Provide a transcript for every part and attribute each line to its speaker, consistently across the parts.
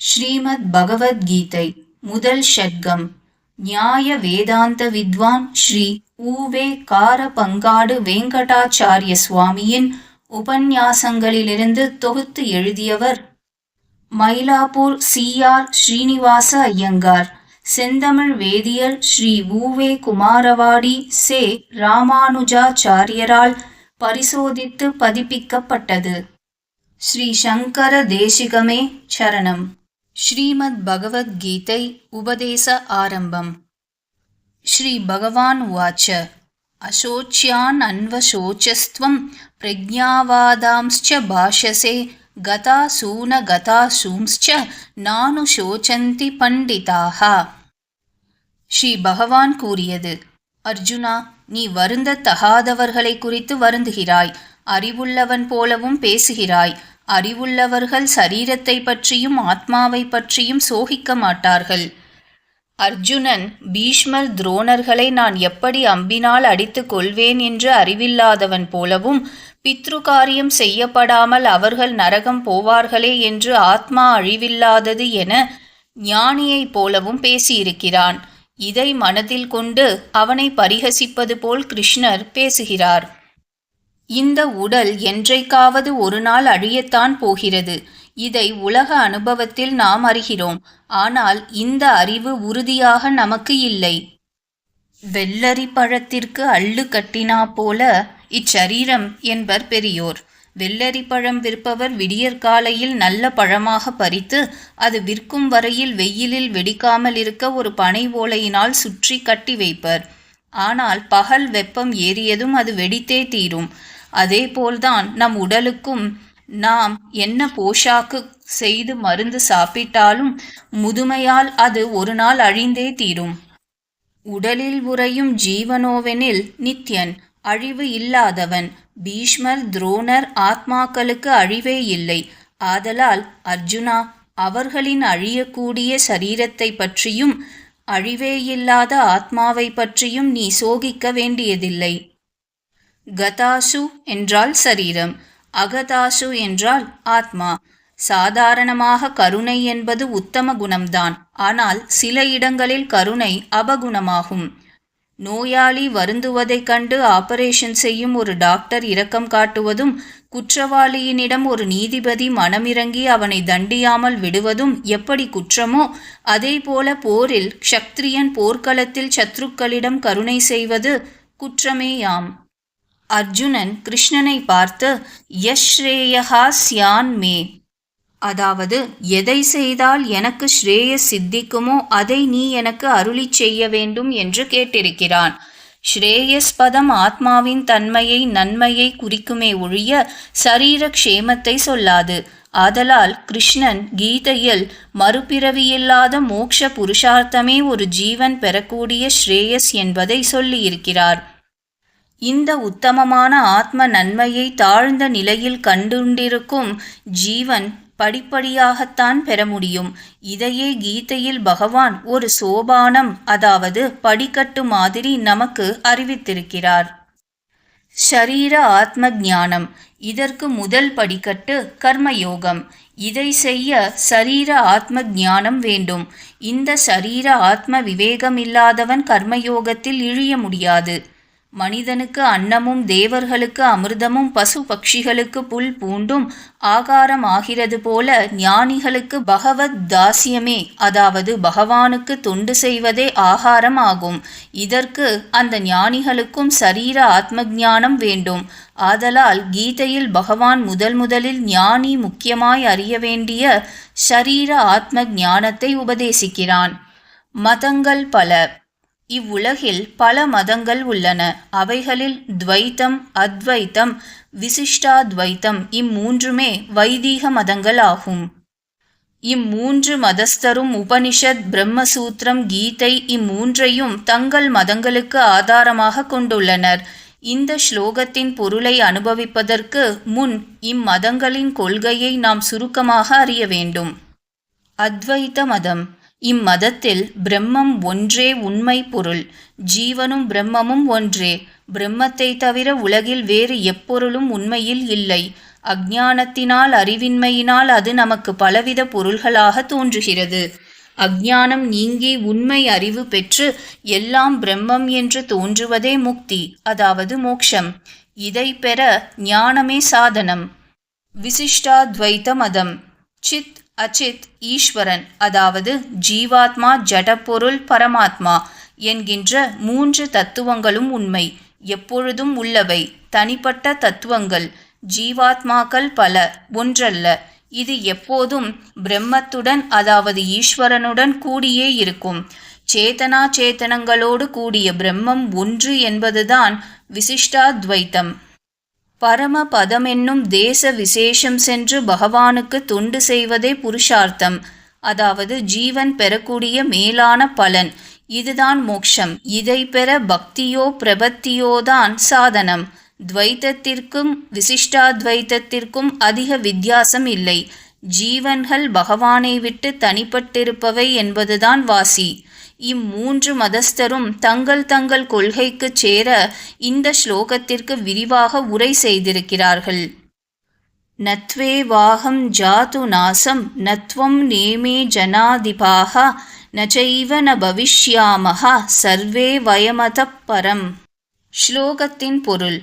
Speaker 1: ஸ்ரீமத் பகவத்கீதை முதல் ஷட்கம். நியாய வேதாந்த வித்வான் ஸ்ரீ ஊவே காரபங்காடு வெங்கடாச்சாரிய சுவாமியின் உபன்யாசங்களிலிருந்து தொகுத்து எழுதியவர் மயிலாப்பூர் சிஆர் ஸ்ரீனிவாச ஐயங்கார். செந்தமிழ் வேதியல் ஸ்ரீ ஊவே குமாரவாடி சே ராமானுஜாச்சாரியரால் பரிசோதித்து பதிப்பிக்கப்பட்டது. ஸ்ரீ சங்கர தேசிகமே சரணம். ஸ்ரீமத் பகவத்கீதை உபதேச ஆரம்பம். ஸ்ரீ பகவான் உவாச்ச. அசோச்சியான் அன்வசோச்சஸ்துவம் பிரஜாவாதாம்ச்ச பாஷசே கதா சூன கதா சூம்ச்ச நானு சோச்சந்தி பண்டிதாக ஸ்ரீ பகவான் கூறியது அர்ஜுனா நீ வருந்த தகாதவர்களை குறித்து வருந்துகிறாய். அறிவுள்ளவன் போலவும் பேசுகிறாய். அறிவுள்ளவர்கள் சரீரத்தை பற்றியும் ஆத்மாவை பற்றியும் சோகிக்க மாட்டார்கள். அர்ஜுனன் பீஷ்மர் துரோணர்களை நான் எப்படி அம்பினால் அடித்துக் கொள்வேன் என்று அறிவில்லாதவன் போலவும் பித்ரு காரியம் செய்யப்படாமல் அவர்கள் நரகம் போவார்களே என்று ஆத்மா அழிவில்லாதது என ஞானியைப் போலவும் பேசியிருக்கிறான். இதை மனதில் கொண்டு அவனை பரிகசிப்பது போல் கிருஷ்ணர் பேசுகிறார். இந்த உடல் என்றைக்காவது ஒரு நாள் அழியத்தான் போகிறது. இதை உலக அனுபவத்தில் நாம் அறிகிறோம். ஆனால் இந்த அறிவு உறுதியாக நமக்கு இல்லை. வெள்ளரி பழத்திற்கு அள்ளு கட்டினா போல இச்சரீரம் என்பர் பெரியோர். வெள்ளரி பழம் விற்பவர் விடியற்காலையில் நல்ல பழமாக பறித்து அது விற்கும் வரையில் வெயிலில் வெடிக்காமல் இருக்க ஒரு பனை ஓலையினால் சுற்றி கட்டி வைப்பர். ஆனால் பகல் வெப்பம் ஏறியதும் அது வெடித்தே தீரும். அதேபோல்தான் நம் உடலுக்கும் நாம் என்ன போஷாக்கு செய்து மருந்து சாப்பிட்டாலும் முதுமையால் அது ஒரு நாள் அழிந்தே தீரும். உடலில் உறையும் ஜீவனோவெனில் நித்யன் அழிவு இல்லாதவன் பீஷ்மர் துரோணர் ஆத்மாக்களுக்கு அழிவே இல்லை. ஆதலால் அர்ஜுனா அவர்களின் அழியக்கூடிய சரீரத்தை பற்றியும் அழிவேயில்லாத ஆத்மாவை பற்றியும் நீ சோகிக்க வேண்டியதில்லை. கதாசு என்றால் சரீரம் அகதாசு என்றால் ஆத்மா. சாதாரணமாக கருணை என்பது உத்தம குணம்தான். ஆனால் சில இடங்களில் கருணை அபகுணமாகும். நோயாளி வருந்துவதைக் கண்டு ஆபரேஷன் செய்யும் ஒரு டாக்டர் இரக்கம் காட்டுவதும் குற்றவாளியினிடம் ஒரு நீதிபதி மனமிறங்கி அவனை தண்டியாமல் விடுவதும் எப்படி குற்றமோ அதேபோல போரில் க்ஷத்ரியன் போர்க்களத்தில் சத்ருக்களிடம் கருணை செய்வது குற்றமேயாம். அர்ஜுனன் கிருஷ்ணனை பார்த்து யஸ்ரேயஹா சியான் மே. அதாவது எதை செய்தால் எனக்கு ஸ்ரேய சித்திக்குமோ அதை நீ எனக்கு அருளிச் செய்ய வேண்டும் என்று கேட்டிருக்கிறான். ஸ்ரேயஸ் பதம் ஆத்மாவின் தன்மையை நன்மையை குறிக்குமே ஒழிய சரீர க்ஷேமத்தை சொல்லாது. ஆதலால் கிருஷ்ணன் கீதையில் மறுபிறவியில்லாத மோக்ஷ புருஷார்த்தமே ஒரு ஜீவன் பெறக்கூடிய ஸ்ரேயஸ் என்பதை சொல்லியிருக்கிறார். இந்த உத்தமமான ஆத்ம நன்மையை தாழ்ந்த நிலையில் கண்டுண்டிருக்கும் ஜீவன் படிப்படியாகத்தான் பெற முடியும். இதையே கீதையில் பகவான் ஒரு சோபானம் அதாவது படிக்கட்டு மாதிரி நமக்கு அறிவித்திருக்கிறார். ஷரீர ஆத்ம ஞானம் இதற்கு முதல் படிக்கட்டு கர்மயோகம். இதை செய்ய சரீர ஆத்ம ஞானம் வேண்டும். இந்த சரீர ஆத்ம விவேகம் இல்லாதவன் கர்மயோகத்தில் இழிய முடியாது. மனிதனுக்கு அன்னமும் தேவர்களுக்கு அமிர்தமும் பசு பட்சிகளுக்கு புல் பூண்டும் ஆகாரம் ஆகிறது போல ஞானிகளுக்கு பகவத் தாசியமே. அதாவது பகவானுக்கு தொண்டு செய்வதே ஆகாரம் ஆகும். இதற்கு அந்த ஞானிகளுக்கும் சரீர ஆத்ம ஞானம் வேண்டும். ஆதலால் கீதையில் பகவான் முதல் முதலில் ஞானி முக்கியமாய் அறிய வேண்டிய ஷரீர ஆத்ம ஞானத்தை உபதேசிக்கிறான். மதங்கள் பல. இவ்வுலகில் பல மதங்கள் உள்ளன. அவைகளில் துவைத்தம் அத்வைத்தம் விசிஷ்டாத்வைத்தம் இம்மூன்றுமே வைதீக மதங்கள் ஆகும். இம்மூன்று மதஸ்தரும் உபனிஷத் பிரம்மசூத்திரம் கீதை இம்மூன்றையும் தங்கள் மதங்களுக்கு ஆதாரமாக கொண்டுள்ளனர். இந்த ஸ்லோகத்தின் பொருளை அனுபவிப்பதற்கு முன் இம்மதங்களின் கொள்கையை நாம் சுருக்கமாக அறிய வேண்டும். அத்வைத்த மதம். இம்மதத்தில் பிரம்மம் ஒன்றே உண்மை பொருள் ஜீவனும் பிரம்மமும் ஒன்றே. பிரம்மத்தை தவிர உலகில் வேறு எப்பொருளும் உண்மையில் இல்லை. அஜ்ஞானத்தினால் அறிவின்மையினால் அது நமக்கு பலவித பொருள்களாக தோன்றுகிறது. அஜ்ஞானம் நீங்கி உண்மை அறிவு பெற்று எல்லாம் பிரம்மம் என்று தோன்றுவதே முக்தி அதாவது மோக்ஷம். இதை பெற ஞானமே சாதனம். விசிஷ்டாத்வைத்த மதம். சித் அச்சித் ஈஸ்வரன் அதாவது ஜீவாத்மா ஜடப்பொருள் பரமாத்மா என்கின்ற மூன்று தத்துவங்களும் உண்மை. எப்பொழுதும் உள்ளவை தனிப்பட்ட தத்துவங்கள். ஜீவாத்மாக்கள் பல ஒன்றல்ல. இது எப்போதும் பிரம்மத்துடன் அதாவது ஈஸ்வரனுடன் கூடியே இருக்கும். சேதனா சேத்தனங்களோடு கூடிய பிரம்மம் ஒன்று என்பதுதான் விசிஷ்டாத்வைத்தம். பரமபதமென்னும் தேச விசேஷம் சென்று பகவானுக்கு தொண்டு செய்வதே புருஷார்த்தம். அதாவது ஜீவன் பெறக்கூடிய மேலான பலன். இதுதான் மோக்ஷம். இதை பெற பக்தியோ பிரபத்தியோதான் சாதனம். துவைத்தத்திற்கும் விசிஷ்டாத்வைத்தத்திற்கும் அதிக வித்தியாசம் இல்லை. ஜீவன்கள் பகவானை விட்டு தனிப்பட்டிருப்பவை என்பதுதான் வாசி. இம்மூன்று மதஸ்தரும் தங்கள் தங்கள் கொள்கைக்குச் சேர இந்த ஸ்லோகத்திற்கு விரிவாக உரை செய்திருக்கிறார்கள். நத்வே வாகம் ஜாது நாசம் நத்வம் நேமே ஜனாதிபாக நச்சைவ ந பவிஷ்யாமஹ சர்வே வயமத பரம். ஸ்லோகத்தின் பொருள்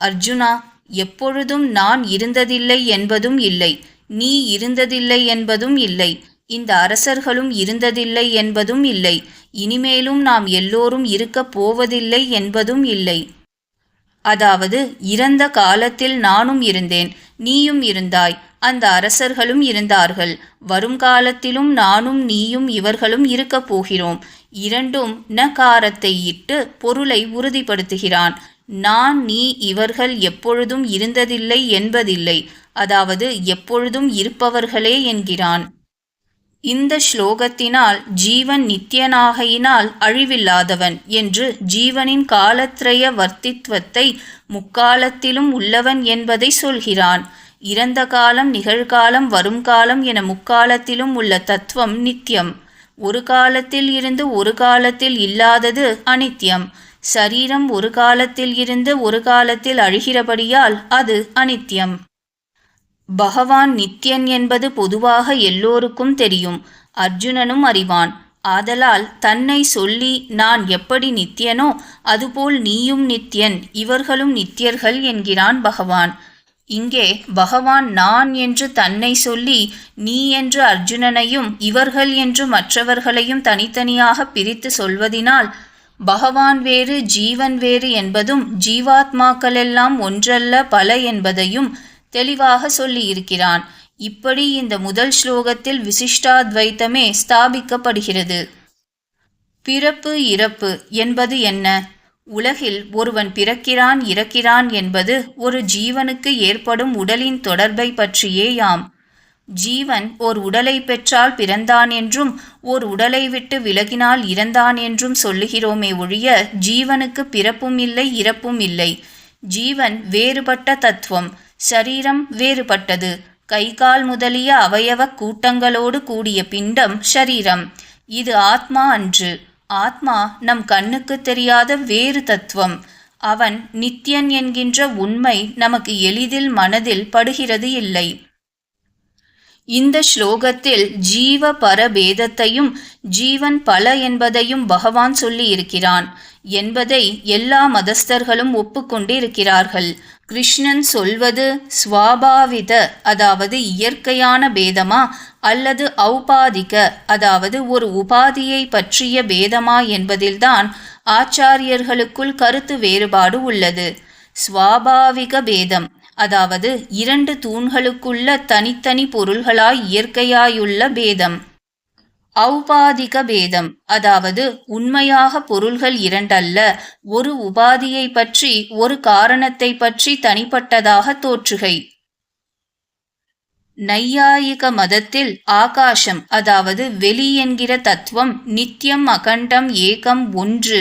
Speaker 1: அர்ஜுனா எப்பொழுதும் நான் இருந்ததில்லை என்பதும் இல்லை நீ இருந்ததில்லை என்பதும் இல்லை இந்த அரசர்களும் இருந்ததில்லை என்பதும் இல்லை. இனிமேலும் நாம் எல்லோரும் இருக்கப் போவதில்லை என்பதும் இல்லை. அதாவது இறந்த காலத்தில் நானும் இருந்தேன் நீயும் இருந்தாய் அந்த அரசர்களும் இருந்தார்கள். வரும் காலத்திலும் நானும் நீயும் இவர்களும் இருக்கப் போகிறோம். இரண்டும் நகாரத்தை இட்டு பொருளை உறுதிப்படுத்துகிறான். நான் நீ இவர்கள் எப்பொழுதும் இருந்ததில்லை என்பதில்லை. அதாவது எப்பொழுதும் இருப்பவர்களே என்கிறான். இந்த ஸ்லோகத்தினால் ஜீவன் நித்தியனாகையினால் அழிவில்லாதவன் என்று ஜீவனின் காலத்ரய வர்த்தித்வத்தை முக்காலத்திலும் உள்ளவன் என்பதை சொல்கிறான். இறந்த காலம் நிகழ்காலம் வருங்காலம் என முக்காலத்திலும் உள்ள தத்துவம் நித்தியம். ஒரு காலத்தில் இருந்து ஒரு காலத்தில் இல்லாதது அனித்யம் சரீரம் ஒரு காலத்தில் இருந்து ஒரு காலத்தில் அழிகிறபடியால் அது அனித்யம் பகவான் நித்யன் என்பது பொதுவாக எல்லோருக்கும் தெரியும். அர்ஜுனனும் அறிவான். ஆதலால் தன்னை சொல்லி நான் எப்படி நித்தியனோ அதுபோல் நீயும் நித்யன். இவர்களும் நித்தியர்கள் என்கிறான் பகவான். இங்கே பகவான் நான் என்று தன்னை சொல்லி நீ என்று அர்ஜுனனையும் இவர்கள் என்று மற்றவர்களையும் தனித்தனியாக பிரித்து சொல்வதினால் பகவான் வேறு ஜீவன் வேறு என்பதும் ஜீவாத்மாக்களெல்லாம் ஒன்றல்ல பல என்பதையும் தெளிவாக சொல்லியிருக்கிறான். இப்படி இந்த முதல் ஸ்லோகத்தில் விசிஷ்டாத்வைத்தமே ஸ்தாபிக்கப்படுகிறது. பிறப்பு இறப்பு என்பது என்ன? உலகில் ஒருவன் பிறக்கிறான் இறக்கிறான் என்பது ஒரு ஜீவனுக்கு ஏற்படும் உடலின் தொடர்பை பற்றியேயாம். ஜீவன் ஓர் உடலை பெற்றால் பிறந்தான் என்றும் ஓர் உடலை விட்டு விலகினால் இறந்தான் என்றும் சொல்லுகிறோமே ஒழிய ஜீவனுக்கு பிறப்பும் இல்லை இறப்பும் இல்லை. ஜீவன் வேறுபட்ட தத்துவம். சரீரம் வேறுபட்டது. கை கால் முதலிய அவயவ கூட்டங்களோடு கூடிய பிண்டம் ஷரீரம் இது ஆத்மா அன்று. ஆத்மா நம் கண்ணுக்கு தெரியாத வேறு தத்துவம். அவன் நித்யன் என்கின்ற உண்மை நமக்கு எளிதில் மனதில் படுகிறது இல்லை. இந்த ஸ்லோகத்தில் ஜீவ பரபேதத்தையும் ஜீவன் பல என்பதையும் பகவான் சொல்லி இருக்கிறான் என்பதை எல்லா மதஸ்தர்களும் ஒப்புக்கொண்டிருக்கிறார்கள். கிருஷ்ணன் சொல்வது ஸ்வாபாவித அதாவது இயற்கையான பேதமா அல்லது ஔபாதிக அதாவது ஒரு உபாதியை பற்றிய பேதமா என்பதில்தான் ஆச்சாரியர்களுக்குள் கருத்து வேறுபாடு உள்ளது. ஸ்வாபாவிக பேதம் அதாவது இரண்டு தூண்களுக்குள்ள தனித்தனி பொருள்களாய் இயற்கையாயுள்ள பேதம். ஔபாதிக பேதம் அதாவது உண்மையாக பொருள்கள் இரண்டல்ல ஒரு உபாதியை பற்றி ஒரு காரணத்தை பற்றி தனிப்பட்டதாக தோற்றுகை. நையாயிக மதத்தில் ஆகாசம் அதாவது வெளி என்கிற தத்துவம் நித்தியம் அகண்டம் ஏகம் ஒன்று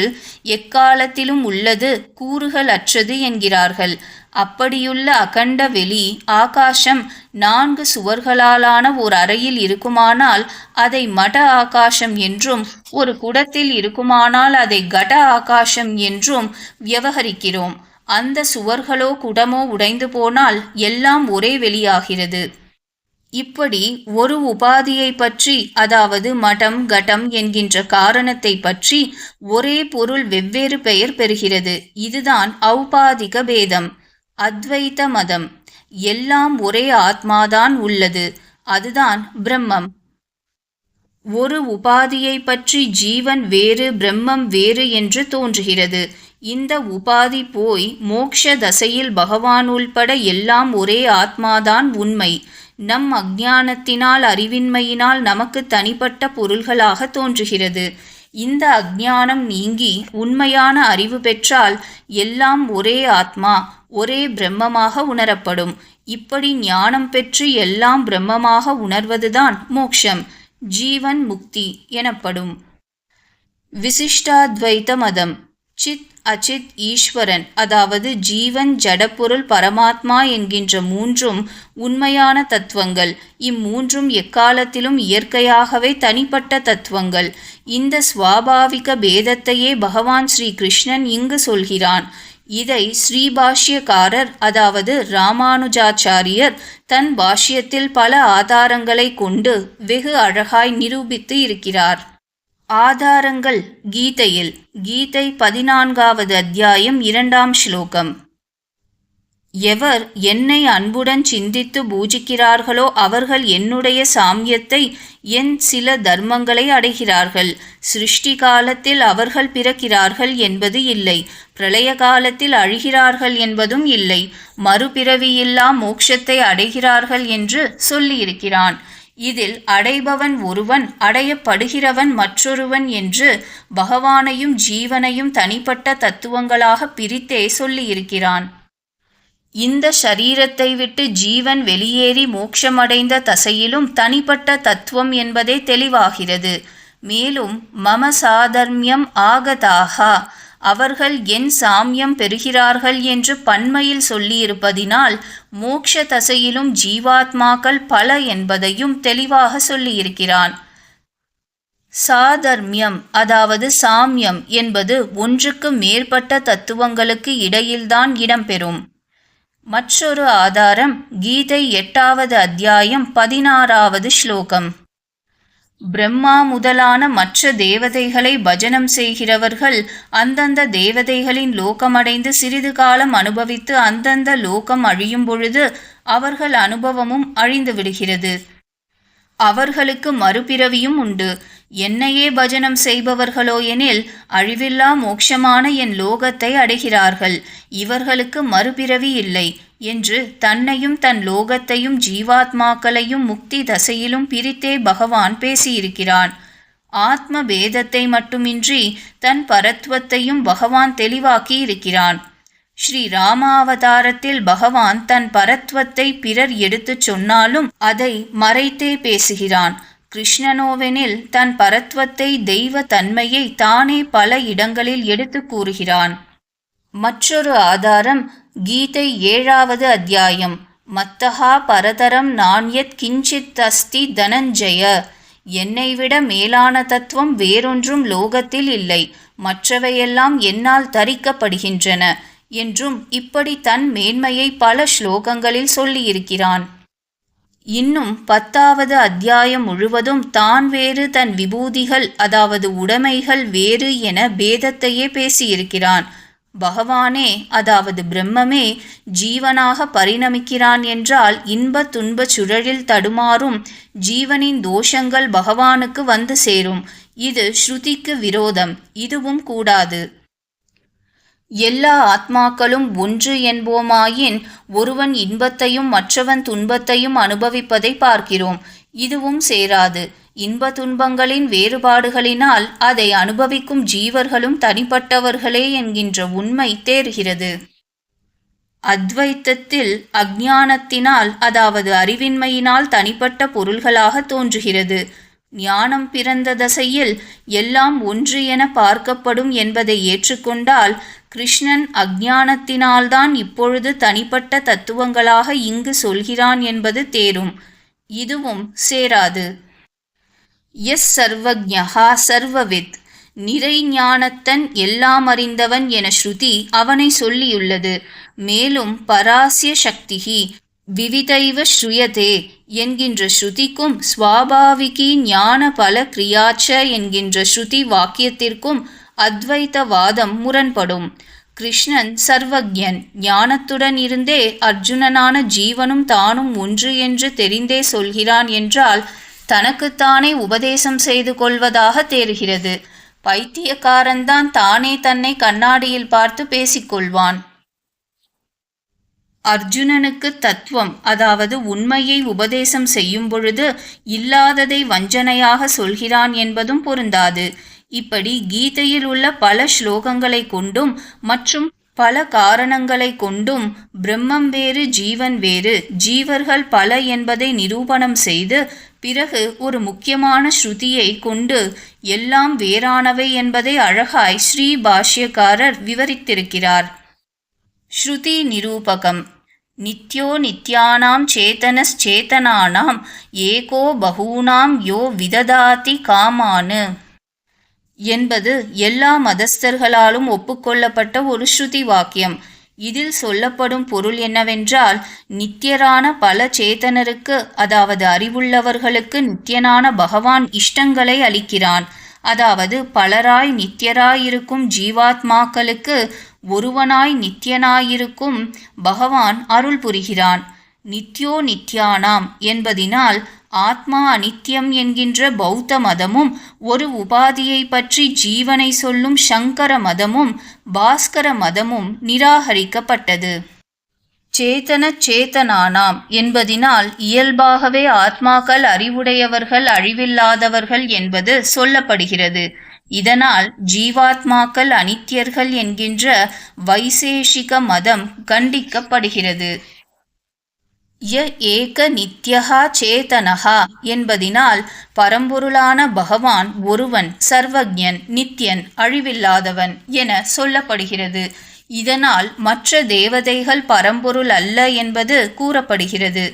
Speaker 1: எக்காலத்திலும் உள்ளது கூறுகள் அற்றது என்கிறார்கள். அப்படியுள்ள அகண்ட வெளி ஆகாசம் நான்கு சுவர்களாலான ஒரு அறையில் இருக்குமானால் அதை மட ஆகாசம் என்றும் ஒரு குடத்தில் இருக்குமானால் அதை கட ஆகாசம் என்றும் வியவகரிக்கிறோம். அந்த சுவர்களோ குடமோ உடைந்து போனால் எல்லாம் ஒரே வெளியாகிறது. இப்படி ஒரு உபாதியை பற்றி அதாவது மடம் கடம் என்கின்ற காரணத்தை பற்றி ஒரே பொருள் வெவ்வேறு பெயர் பெறுகிறது. இதுதான் ஔபாதிக பேதம் அத்வைத மதம். எல்லாம் ஒரே ஆத்மாதான் உள்ளது. அதுதான் பிரம்மம். ஒரு உபாதியை பற்றி ஜீவன் வேறு பிரம்மம் வேறு என்று தோன்றுகிறது. இந்த உபாதி போய் மோக்ஷ தசையில் பகவான் உள்பட எல்லாம் ஒரே ஆத்மாதான் உண்மை. நம் அஜானத்தினால் அறிவின்மையினால் நமக்கு தனிப்பட்ட பொருள்களாக தோன்றுகிறது. இந்த அஜானம் நீங்கி உண்மையான அறிவு பெற்றால் எல்லாம் ஒரே ஆத்மா ஒரே பிரம்மமாக உணரப்படும். இப்படி ஞானம் பெற்று எல்லாம் பிரம்மமாக உணர்வதுதான் மோக்ஷம் ஜீவன் முக்தி எனப்படும். விசிஷ்டாத்வைத மதம். சித் அச்சித் ஈஸ்வரன் அதாவது ஜீவன் ஜடப்பொருள் பரமாத்மா என்கின்ற மூன்றும் உண்மையான தத்துவங்கள். இம்மூன்றும் எக்காலத்திலும் இயற்கையாகவே தனிப்பட்ட தத்துவங்கள். இந்த சுவாபாவிக பேதத்தையே பகவான் ஸ்ரீ கிருஷ்ணன் இங்கு சொல்கிறான். இதை ஸ்ரீபாஷ்யக்காரர் அதாவது ராமானுஜாச்சாரியர் தன் பாஷ்யத்தில் பல ஆதாரங்களை கொண்டு வெகு அழகாய் நிரூபித்து இருக்கிறார். ஆதாரங்கள் கீதையில் கீதை பதினான்காவது அத்தியாயம் இரண்டாம் ஸ்லோகம். எவர் என்னை அன்புடன் சிந்தித்து பூஜிக்கிறார்களோ அவர்கள் என்னுடைய சாமியத்தை என் சில தர்மங்களை அடைகிறார்கள். சிருஷ்டி காலத்தில் அவர்கள் பிறக்கிறார்கள் என்பது இல்லை. பிரளய காலத்தில் அழிகிறார்கள் என்பதும் இல்லை. மறுபிறவியில்லா மோட்சத்தை அடைகிறார்கள் என்று சொல்லியிருக்கிறான். இதில் அடைபவன் ஒருவன் அடையப்படுகிறவன் மற்றொருவன் என்று பகவானையும் ஜீவனையும் தனிப்பட்ட தத்துவங்களாக பிரித்தே சொல்லியிருக்கிறான். இந்த ஷரீரத்தை விட்டு ஜீவன் வெளியேறி மோட்சமடைந்த தசையிலும் தனிப்பட்ட தத்துவம் என்பதே தெளிவாகிறது. மேலும் மம சாதர்மியம் ஆகதாகா. அவர்கள் என் சாமியம் பெறுகிறார்கள் என்று பன்மையில் சொல்லியிருப்பதினால் மோக்ஷ தசையிலும் ஜீவாத்மாக்கள் பல என்பதையும் தெளிவாக சொல்லியிருக்கிறான். சாதர்மியம் அதாவது சாமியம் என்பது ஒன்றுக்கு மேற்பட்ட தத்துவங்களுக்கு இடையில்தான் இடம்பெறும். மற்றொரு ஆதாரம் கீதை எட்டாவது அத்தியாயம் பதினாறாவது ஸ்லோகம். பிரம்மா முதலான மற்ற தேவதைகளை பஜனம் செய்கிறவர்கள் அந்தந்த தேவதைகளின் லோகமடைந்து சிறிது காலம் அனுபவித்து அந்தந்த லோகம் அழியும் பொழுது அவர்கள் அனுபவமும் அழிந்து விடுகிறது. அவர்களுக்கு மறுபிறவியும் உண்டு. என்னையே பஜனம் செய்பவர்களோ எனில் அழிவில்லா மோட்சமான என் லோகத்தை அடைகிறார்கள். இவர்களுக்கு மறுபிறவி இல்லை. என்று தன்னையும் தன் லோகத்தையும் ஜீவாத்மாக்களையும் முக்தி தசையிலும் பிரித்தே பகவான் பேசியிருக்கிறான். ஆத்ம பேதத்தை மட்டுமின்றி தன் பரத்வத்தையும் பகவான் தெளிவாக்கி இருக்கிறான் ஸ்ரீ ராமாவதாரத்தில் பகவான் தன் பரத்வத்தை பிறர் எடுத்துச் சொன்னாலும் அதை மறைத்தே பேசுகிறான். கிருஷ்ணனோவெனில் தன் பரத்வத்தை தெய்வ தன்மையை தானே பல இடங்களில் எடுத்து கூறுகிறான். மற்றொரு ஆதாரம் கீதை ஏழாவது அத்தியாயம். மத்தகா பரதரம் நாண்யத் கிஞ்சித் அஸ்தி தனஞ்சய. என்னை விட மேலான தத்துவம் வேறொன்றும் லோகத்தில் இல்லை. மற்றவையெல்லாம் என்னால் தரிக்கப்படுகின்றன. என்றும் இப்படி தன் மேன்மையை பல ஸ்லோகங்களில் சொல்லியிருக்கிறான். இன்னும் பத்தாவது அத்தியாயம் முழுவதும் தான் வேறு தன் விபூதிகள் அதாவது உடைமைகள் வேறு என பேதத்தையே பேசியிருக்கிறான். பகவானே அதாவது பிரம்மமே ஜீவனாக பரிணமிக்கிறான் என்றால் இன்ப துன்ப சுழலில் தடுமாறும் ஜீவனின் தோஷங்கள் பகவானுக்கு வந்து சேரும். இது ஸ்ருதிக்கு விரோதம் இதுவும் கூடாது. எல்லா ஆத்மாக்களும் ஒன்று என்போமாயின் ஒருவன் இன்பத்தையும் மற்றவன் துன்பத்தையும் அனுபவிப்பதை பார்க்கிறோம். இதுவும் சேராது. இன்ப துன்பங்களின் வேறுபாடுகளினால் அதை அனுபவிக்கும் ஜீவர்களும் தனிப்பட்டவர்களே என்கின்ற உண்மை தேர்கிறது அத்வைத்தத்தில் அஜானத்தினால் அதாவது அறிவின்மையினால் தனிப்பட்ட பொருள்களாக தோன்றுகிறது. ஞானம் பிறந்த தசையில் எல்லாம் ஒன்று என பார்க்கப்படும் என்பதை ஏற்றுக்கொண்டால் கிருஷ்ணன் அஜானத்தினால்தான் இப்பொழுது தனிப்பட்ட தத்துவங்களாக இங்கு சொல்கிறான் என்பது தேரும். இதுவும் சேராது. எஸ் சர்வஜா சர்வவித். நிறைஞானத்தன் எல்லாம் அறிந்தவன் என ஸ்ருதி அவனை சொல்லியுள்ளது. மேலும் பராசிய சக்திகி விவிதைவ ஸ்ருயதே என்கின்ற ஸ்ருதிக்கும் ஸ்வாபாவிகி ஞான பல கிரியாச்ச என்கின்ற ஸ்ருதி வாக்கியத்திற்கும் அத்வைத்தவாதம் முரண்படும். கிருஷ்ணன் சர்வஜன் ஞானத்துடன் இருந்தே அர்ஜுனனான ஜீவனும் தானும் ஒன்று என்று தெரிந்தே சொல்கிறான் என்றால் தனக்குத்தானே உபதேசம் செய்து கொள்வதாக தேர்கிறது பைத்தியக்காரன்தான் தானே தன்னை கண்ணாடியில் பார்த்து பேசிக்கொள்வான். அர்ஜுனனுக்கு தத்துவம் அதாவது உண்மையை உபதேசம் செய்யும் பொழுது இல்லாததை வஞ்சனையாக சொல்கிறான் என்பதும் பொருந்தாது. இப்படி கீதையில் உள்ள பல ஸ்லோகங்களை கொண்டும் மற்றும் பல காரணங்களை கொண்டும் பிரம்மம் வேறு ஜீவன் வேறு ஜீவர்கள் பல என்பதை நிரூபணம் செய்து பிறகு ஒரு முக்கியமான ஸ்ருதியை கொண்டு எல்லாம் வேறானவை என்பதை அழகாய் ஸ்ரீ பாஷ்யக்காரர் விவரித்திருக்கிறார். ஸ்ருதி நிரூபகம். நித்யோ நித்யானாம் சேதனச்சேதனானாம் ஏகோ பகூனாம் யோ விததாதி காமானு. என்பது எல்லா மதஸ்தர்களாலும் ஒப்புக்கொள்ளப்பட்ட ஒரு ஸ்ருதி வாக்கியம். இதில் சொல்லப்படும் பொருள் என்னவென்றால் நித்தியரான பல சேத்தனருக்கு அதாவது அறிவுள்ளவர்களுக்கு நித்தியனான பகவான் இஷ்டங்களை அளிக்கிறான். அதாவது பலராய் நித்தியராயிருக்கும் ஜீவாத்மாக்களுக்கு ஒருவனாய் நித்தியனாயிருக்கும் பகவான் அருள் புரிகிறான். நித்யோ நித்யானாம் என்பதினால் ஆத்மா அனித்யம் என்கின்ற பௌத்த மதமும் ஒரு உபாதியை பற்றி ஜீவனை சொல்லும் சங்கர மதமும் பாஸ்கர மதமும் நிராகரிக்கப்பட்டது. சேத்தன சேத்தனானாம் என்பதினால் இயல்பாகவே ஆத்மாக்கள் அறிவுடையவர்கள் அழிவில்லாதவர்கள் என்பது சொல்லப்படுகிறது. இதனால் ஜீவாத்மாக்கள் அனித்தியர்கள் என்கின்ற வைசேஷிக மதம் கண்டிக்கப்படுகிறது. ய ஏக நித்யகா சேதனகா என்பதினால் பரம்பொருளான பகவான் ஒருவன் சர்வஜன் நித்யன் அழிவில்லாதவன் என சொல்லப்படுகிறது. இதனால் மற்ற தேவதைகள் பரம்பொருள் அல்ல என்பது கூறப்படுகிறது.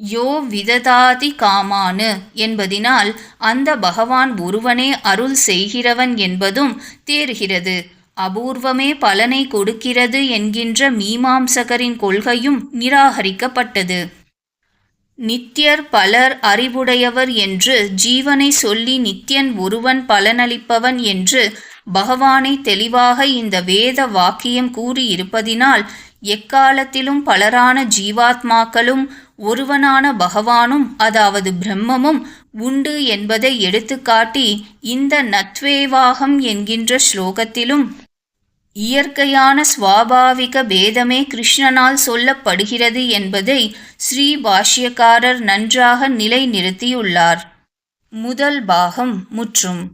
Speaker 1: யோ விததாதி காமானு என்பதினால் அந்த பகவான் ஒருவனே அருள் செய்கிறவன் என்பதும் தேறுகிறது. அபூர்வமே பலனை கொடுக்கிறது என்கின்ற மீமாம்சகரின் கொள்கையும் நிராகரிக்கப்பட்டது. நித்தியர் பலர் அறிவுடையவர் என்று ஜீவனை சொல்லி நித்தியன் ஒருவன் பலனளிப்பவன் என்று பகவானை தெளிவாக இந்த வேத வாக்கியம் கூறியிருப்பதினால் எக்காலத்திலும் பலரான ஜீவாத்மாக்களும் ஒருவனான பகவானும் அதாவது பிரம்மமும் உண்டு என்பதை எடுத்துக்காட்டி இந்த நத்வேவாகம் என்கின்ற ஸ்லோகத்திலும் இயற்கையான சுவாபாவிக பேதமே கிருஷ்ணனால் சொல்லப்படுகிறது என்பதை ஸ்ரீ பாஷ்யக்காரர் நன்றாக நிலைநிறுத்தியுள்ளார். முதல் பாகம் முற்றும்.